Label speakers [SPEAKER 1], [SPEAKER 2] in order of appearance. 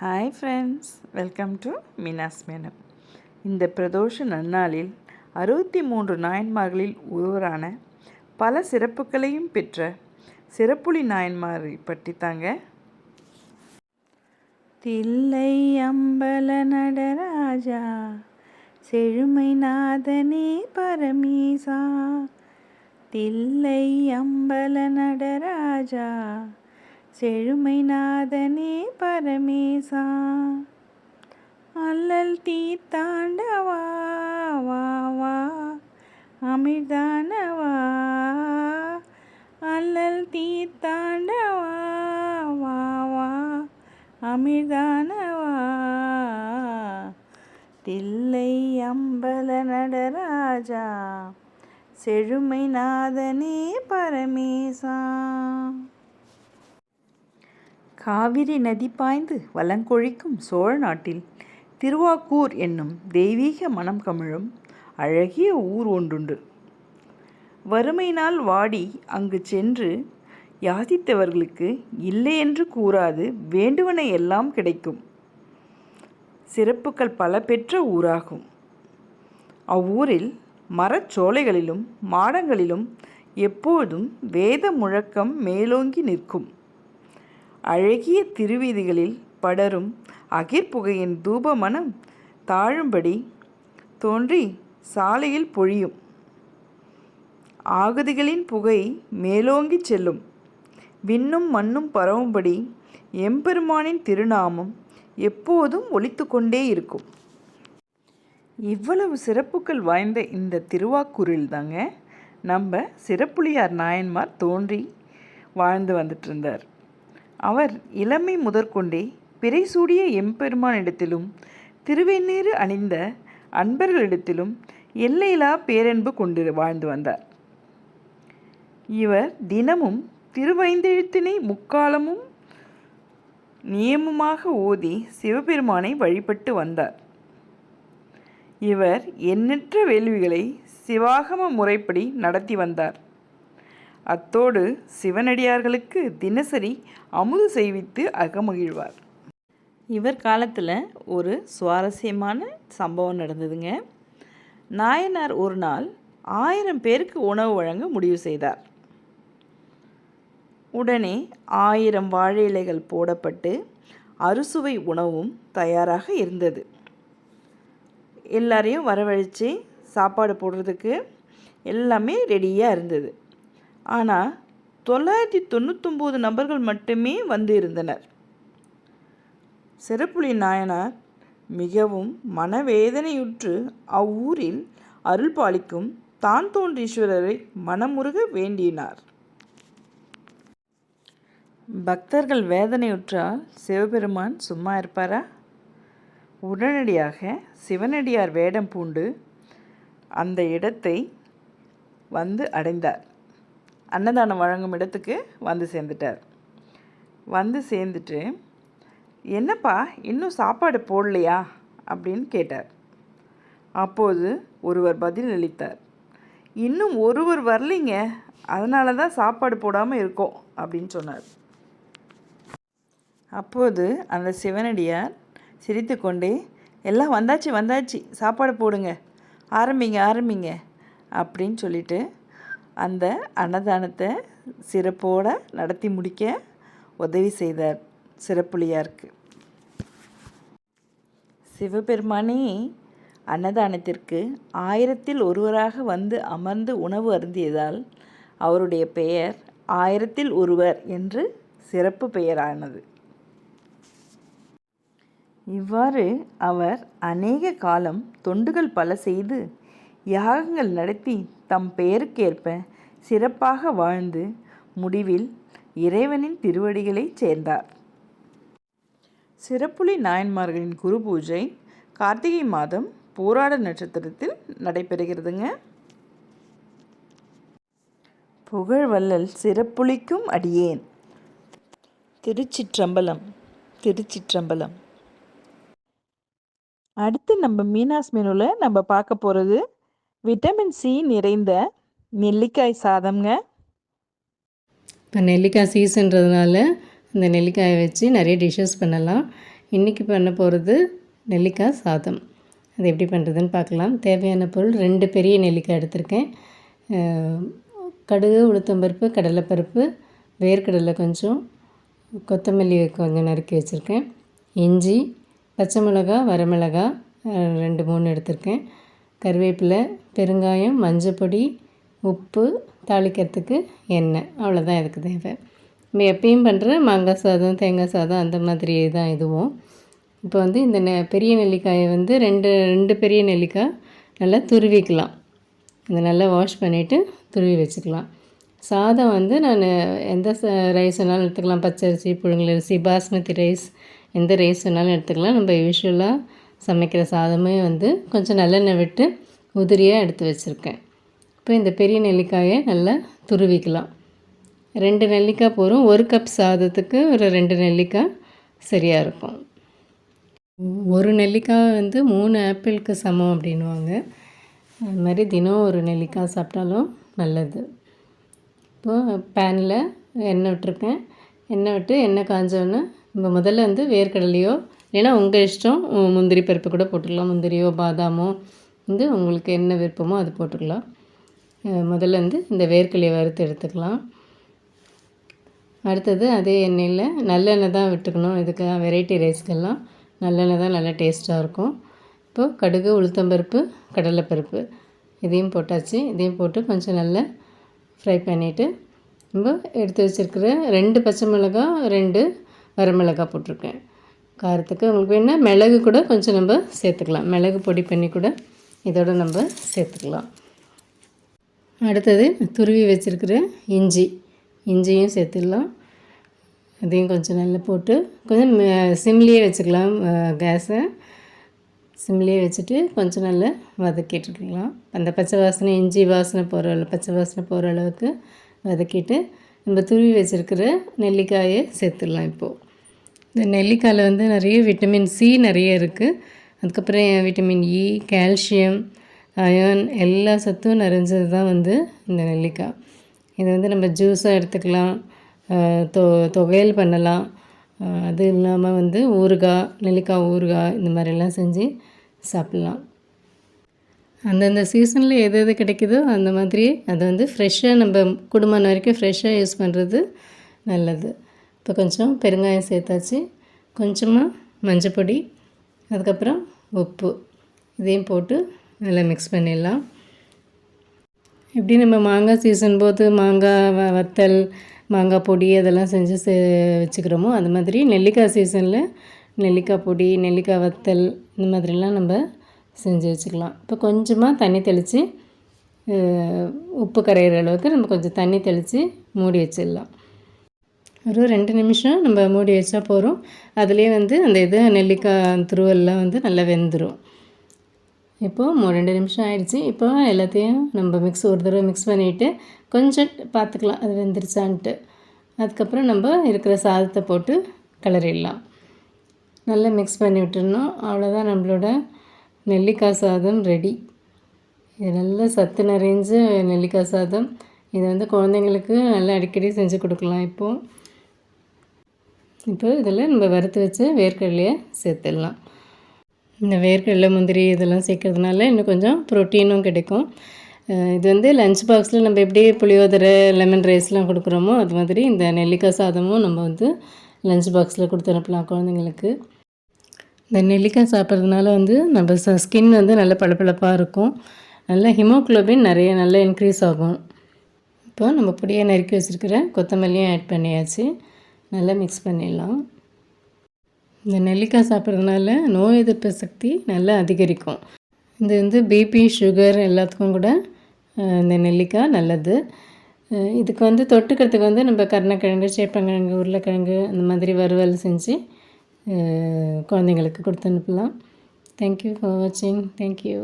[SPEAKER 1] Hi friends welcome to Meena's Menon இந்த பிரதோஷ நன்னாளில் அறுபத்தி மூன்று நாயன்மார்களில் ஒருவரான பல சிறப்புகளையும் பெற்ற சிறப்புலி நாயன்மாரை பற்றி தாங்க. தில்லை அம்பல நடராஜா செழுமை நாதனே பரமேசா. தில்லை அம்பல நடராஜா செழுமை நாதனே பரமேசா. அல்லல் தீத்தாண்டவா வா வா அமிர்தானவா. அல்லல் தீத்தாண்டவா வா வா அமிர்தானவா. தில்லை அம்பல நடராஜா செழுமை நாதனே பரமேசா. காவிரி நதி பாய்ந்து வலங்கொழிக்கும் சோழ நாட்டில் திருவாக்கூர் என்னும் தெய்வீக மனம் கமிழும் அழகிய ஊர் ஒன்றுண்டு. வறுமையினால் வாடி அங்கு சென்று யாதித்தவர்களுக்கு இல்லை என்று கூறாது வேண்டுவன எல்லாம் கிடைக்கும். சிறப்புகள் பல பெற்ற ஊராகும். அவ்வூரில் மரச்சோலைகளிலும் மாடங்களிலும் எப்போதும் வேத முழக்கம் மேலோங்கி நிற்கும். அழகிய திருவீதிகளில் படரும் அகிர்புகையின் தூபமனம் தாழும்படி தோன்றி சாலையில் பொழியும். ஆகுதிகளின் புகை மேலோங்கிச் செல்லும். விண்ணும் மண்ணும் பரவும்படி எம்பெருமானின் திருநாமம் எப்போதும் ஒழித்து கொண்டே இருக்கும். இவ்வளவு சிறப்புகள் வாய்ந்த இந்த திருவாக்கூரில் தாங்க நம்ம சிறப்புளியார் நாயன்மார் தோன்றி வாழ்ந்து வந்துட்டு இருந்தார் அவர் இளமை முதற்கொண்டே பிறைசூடிய எம்பெருமானிடத்திலும் திருவெண்ணீறு அணிந்த அன்பர்களிடத்திலும் எல்லையிலா பேரன்பு கொண்டு வாழ்ந்து வந்தார். இவர் தினமும் திருவைந்தெழுத்தினை முக்காலமும் நியமமாக ஓதி சிவபெருமானை வழிபட்டு வந்தார். இவர் எண்ணற்ற வேள்விகளை சிவாகம முறைப்படி நடத்தி வந்தார். அத்தோடு சிவனடியார்களுக்கு தினசரி அமுது செய்வித்து அகமகிழ்வார். இவர் காலத்தில் ஒரு சுவாரஸ்யமான சம்பவம் நடந்ததுங்க. நாயனார் ஒரு நாள் ஆயிரம் பேருக்கு உணவு வழங்க முடிவு செய்தார். உடனே ஆயிரம் வாழை இலைகள் போடப்பட்டு அறுசுவை உணவும் தயாராக இருந்தது. எல்லாரையும் வரவழைச்சு சாப்பாடு போடுறதுக்கு எல்லாமே ரெடியாக இருந்தது. ஆனால் தொள்ளாயிரத்தி தொண்ணூத்தொம்பது நபர்கள் மட்டுமே வந்து இருந்தனர் சிறப்புலி நாயனார் மிகவும் மனவேதனையுற்று அவ்வூரில் அருள் பாலிக்கும் தான் தோன்றீஸ்வரரை மனமுருக வேண்டினார். பக்தர்கள் வேதனையுற்றால் சிவபெருமான் சும்மா இருப்பாரா? உடனடியாக சிவனடியார் வேடம் பூண்டு அந்த இடத்தை வந்து அடைந்தார். அன்னதானம் வழங்கும் இடத்துக்கு வந்து சேர்ந்துட்டார். வந்து சேர்ந்துட்டு என்னப்பா இன்னும் சாப்பாடு போடலையா? அப்படின்னு கேட்டார். அப்போது ஒருவர் பதில் அளித்தார். இன்னும் ஒருவர் வரலைங்க. அதனால தான் சாப்பாடு போடாமல் இருக்கோம் அப்படின்னு சொன்னார். அப்போது அந்த சிவனடியார் சிரித்துக்கொண்டே எல்லாம் வந்தாச்சு வந்தாச்சு. சாப்பாடு போடுங்க. ஆரம்பிங்க ஆரம்பிங்க அப்படின்னு சொல்லிட்டு அந்த அன்னதானத்தை சிறப்போடு நடத்தி முடிக்க உதவி செய்தார். சிறப்புளியாருக்கு சிவபெருமானே அன்னதானத்திற்கு ஆயிரத்தில் ஒருவராக வந்து அமர்ந்து உணவு அருந்தியதால் அவருடைய பெயர் ஆயிரத்தில் ஒருவர் என்று சிறப்பு பெயரானது. இவ்வாறு அவர் அநேக காலம் தொண்டுகள் பல செய்து யாகங்கள் நடத்தி தம் பெயருக்கேற்ப சிறப்பாக வாழ்ந்து முடிவில் இறைவனின் திருவடிகளை சேர்ந்தார். சிறப்புலி நாயன்மார்களின் குரு பூஜை கார்த்திகை மாதம் போராட நட்சத்திரத்தில் நடைபெறுகிறதுங்க. புகழ்வல்லல் சிறப்புலிக்கும் அடியேன். திருச்சிற்றம்பலம் திருச்சிற்றம்பலம். அடுத்து நம்ம மீனாஸ் மெனுவில் நம்ம பார்க்க போகிறது விட்டமின் சி நிறைந்த நெல்லிக்காய் சாதம்ங்க.
[SPEAKER 2] இப்போ நெல்லிக்காய் சீசன்றதுனால இந்த நெல்லிக்காயை வச்சு நிறைய டிஷ்ஷஸ் பண்ணலாம். இன்றைக்கி பண்ண போகிறது நெல்லிக்காய் சாதம். அது எப்படி பண்ணுறதுன்னு பார்க்கலாம். தேவையான பொருள் ரெண்டு பெரிய நெல்லிக்காய் எடுத்திருக்கேன். கடுகு உளுத்தம்பருப்பு கடலைப்பருப்பு வேர்க்கடலை கொஞ்சம் கொத்தமல்லி கொஞ்சம் நறுக்கி வச்சுருக்கேன். இஞ்சி பச்சை மிளகா வரமிளகா ரெண்டு மூணு எடுத்திருக்கேன். கருவேப்பிலை பெருங்காயம் மஞ்சப்பொடி உப்பு தாளிக்கிறதுக்கு எண்ணெய். அவ்வளோதான் இதுக்கு தேவை. நம்ம எப்பயும் பண்ணுற மாங்காய் சாதம் தேங்காய் சாதம் அந்த மாதிரி தான் இதுவும். இப்போ வந்து இந்த நெ பெரிய நெல்லிக்காயை வந்து ரெண்டு ரெண்டு பெரிய நெல்லிக்காய் நல்லா துருவிக்கலாம். இதை நல்லா வாஷ் பண்ணிவிட்டு துருவி வச்சுக்கலாம். சாதம் வந்து நான் எந்த ச ரைஸ் வேணாலும் எடுத்துக்கலாம். பச்சரிசி புழுங்கலரிசி பாஸ்மதி ரைஸ் எந்த ரைஸ் வேணாலும் எடுத்துக்கலாம். நம்ம யூஸ்வலாக சமைக்கிற சாதமே வந்து கொஞ்சம் நல்லெண்ணெய் விட்டு உதிரியாக எடுத்து வச்சுருக்கேன். இப்போ இந்த பெரிய நெல்லிக்காயை நல்லா துருவிக்கலாம். ரெண்டு நெல்லிக்காய் போகிறோம் ஒரு கப் சாதத்துக்கு ஒரு ரெண்டு நெல்லிக்காய் சரியாக இருக்கும். ஒரு நெல்லிக்காய் வந்து மூணு ஆப்பிளுக்கு சமம் அப்படின்வாங்க அது மாதிரி தினம் ஒரு நெல்லிக்காய் சாப்பிட்டாலும் நல்லது. இப்போது பேனில் எண்ணெய் விட்டுருக்கேன். எண்ணெய் விட்டு எண்ணெய் காஞ்சோன்னு நம்ம முதல்ல வந்து வேர்க்கடலையோ இல்லைன்னா உங்கள் இஷ்டம் முந்திரி பருப்பு கூட போட்டுக்கலாம் முந்திரியோ பாதாமோ வந்து உங்களுக்கு என்ன விருப்பமோ அது போட்டுக்கலாம் முதல்ல வந்து இந்த வேர்க்கடலையை வறுத்து எடுத்துக்கலாம். அடுத்தது அதே எண்ணெயில் நல்லெண்ணெய் தான் விட்டுக்கணும். இதுக்கு வெரைட்டி ரைஸ்க்கெல்லாம் நல்லெண்ணெய் தான் நல்லா டேஸ்ட்டாக இருக்கும். இப்போது கடுகு உளுத்தம்பருப்பு கடலைப்பருப்பு இதையும் போட்டாச்சு. இதையும் போட்டு கொஞ்சம் நல்லா ஃப்ரை பண்ணிவிட்டு நம்ம எடுத்து வச்சுருக்கிற ரெண்டு பச்சை மிளகாய் ரெண்டு வரமிளகாய் போட்டிருக்கேன். காரத்துக்கு உங்களுக்கு வேணால் மிளகு கூட கொஞ்சம் நம்ம சேர்த்துக்கலாம். மிளகு பொடி பண்ணி கூட இதோட நம்ம சேர்த்துக்கலாம். அடுத்தது துருவி வச்சுருக்கிற இஞ்சி. இஞ்சியும் சேர்த்துடலாம். அதையும் கொஞ்சம் நல்லா போட்டு கொஞ்சம் சிம்லியே சிம்லேயே வச்சுக்கலாம். கேஸை சிம்லேயே வச்சுட்டு கொஞ்சம் நல்லா வதக்கிட்டுருக்கலாம் அந்த பச்சை வாசனை இஞ்சி வாசனை போகிற அளவு பச்சை வாசனை போகிற அளவுக்கு வதக்கிட்டு நம்ம துருவி வச்சுருக்கிற நெல்லிக்காயை சேர்த்துடலாம் இப்போது இந்த நெல்லிக்காயில் வந்து நிறைய விட்டமின் சி நிறைய இருக்குது அதுக்கப்புறம் விட்டமின் இ கால்சியம் அயன் எல்லா சத்தும் நிறைஞ்சது தான் வந்து இந்த நெல்லிக்காய். இதை வந்து நம்ம ஜூஸாக எடுத்துக்கலாம். தொ துவையல் பண்ணலாம். அது இல்லாமல் வந்து ஊறுகாய் நெல்லிக்காய் ஊறுகாய் இந்த மாதிரிலாம் செஞ்சு சாப்பிட்லாம். அந்தந்த சீசனில் எது எது கிடைக்குதோ அந்த மாதிரி அதை வந்து ஃப்ரெஷ்ஷாக நம்ம குடும்பம் வரைக்கும் ஃப்ரெஷ்ஷாக யூஸ் பண்ணுறது நல்லது. இப்போ கொஞ்சம் பெருங்காயம் சேர்த்தாச்சு. கொஞ்சமாக மஞ்சப்பொடி அதுக்கப்புறம் உப்பு. இதையும் போட்டு நல்லா மிக்ஸ் பண்ணிடலாம். எப்படி நம்ம மாங்காய் சீசன் போது மாங்காய் வ- வத்தல் மாங்காய் பொடி அதெல்லாம் செஞ்சு சே வச்சுக்கிறோமோ அது மாதிரி நெல்லிக்காய் சீசனில் நெல்லிக்காய் பொடி நெல்லிக்காய் வத்தல் இந்த மாதிரிலாம் நம்ம செஞ்சு வச்சுக்கலாம். இப்போ கொஞ்சமாக தண்ணி தெளித்து உப்பு கரையிற அளவுக்கு நம்ம கொஞ்சம் தண்ணி தெளித்து மூடி வச்சிடலாம். ஒரு ரெண்டு நிமிஷம் நம்ம மூடி வச்சா போகிறோம் அதுலேயே வந்து அந்த இது நெல்லிக்காய் துருவெல்லாம் வந்து நல்லா வெந்துடும் இப்போது ரெண்டு நிமிஷம் ஆயிடுச்சு. இப்போ எல்லாத்தையும் நம்ம மிக்ஸ் ஒரு தடவை மிக்ஸ் பண்ணிவிட்டு கொஞ்சம் பார்த்துக்கலாம் அது வெந்துருச்சான்ட்டு. அதுக்கப்புறம் நம்ம இருக்கிற சாதத்தை போட்டு கிளறிடலாம். நல்லா மிக்ஸ் பண்ணி விட்டுருணும் அவ்வளோதான் நம்மளோட நெல்லிக்காய் சாதம் ரெடி இது நல்ல சத்து நிறைஞ்ச நெல்லிக்காய் சாதம். இதை வந்து குழந்தைங்களுக்கு நல்லா அடிக்கடி செஞ்சு கொடுக்கலாம் இப்போது இப்போ இதில் நம்ம வறுத்து வச்ச வேர்க்கடலையை சேர்த்துடலாம். இந்த வேர்க்கடலை முந்திரி இதெல்லாம் சேர்க்கறதுனால இன்னும் கொஞ்சம் ப்ரோட்டீனும் கிடைக்கும். இது வந்து லஞ்ச் பாக்ஸில் நம்ம எப்படி புளியோதரை லெமன் ரைஸ்லாம் கொடுக்குறோமோ அது மாதிரி இந்த நெல்லிக்காய் சாதமும் நம்ம வந்து லஞ்ச் பாக்ஸில் கொடுத்து அனுப்பலாம் குழந்தைங்களுக்கு. இந்த நெல்லிக்காய் சாப்பிட்றதுனால வந்து நம்ம ஸ்கின் வந்து நல்ல பளபளப்பாக இருக்கும். நல்ல ஹிமோக்ளோபின் நிறைய நல்லா இன்க்ரீஸ் ஆகும். இப்போ நம்ம பொடியை நறுக்கி வச்சுருக்கிற கொத்தமல்லியும் ஆட் பண்ணியாச்சு. நல்லா மிக்ஸ் பண்ணிடலாம். இந்த நெல்லிக்காய் சாப்பிட்றதுனால நோய் எதிர்ப்பு சக்தி நல்லா அதிகரிக்கும். இது வந்து பிபி சுகர் எல்லாத்துக்கும் கூட இந்த நெல்லிக்காய் நல்லது. இதுக்கு வந்து தொட்டுக்கிறதுக்கு வந்து நம்ம கருணக்கிழங்கு சேப்பங்கிழங்கு உருளைக்கிழங்கு அந்த மாதிரி வறுவல் செஞ்சு குழந்தைங்களுக்கு கொடுத்து அனுப்பலாம். தேங்க்யூ ஃபார் வாட்சிங் தேங்க்யூ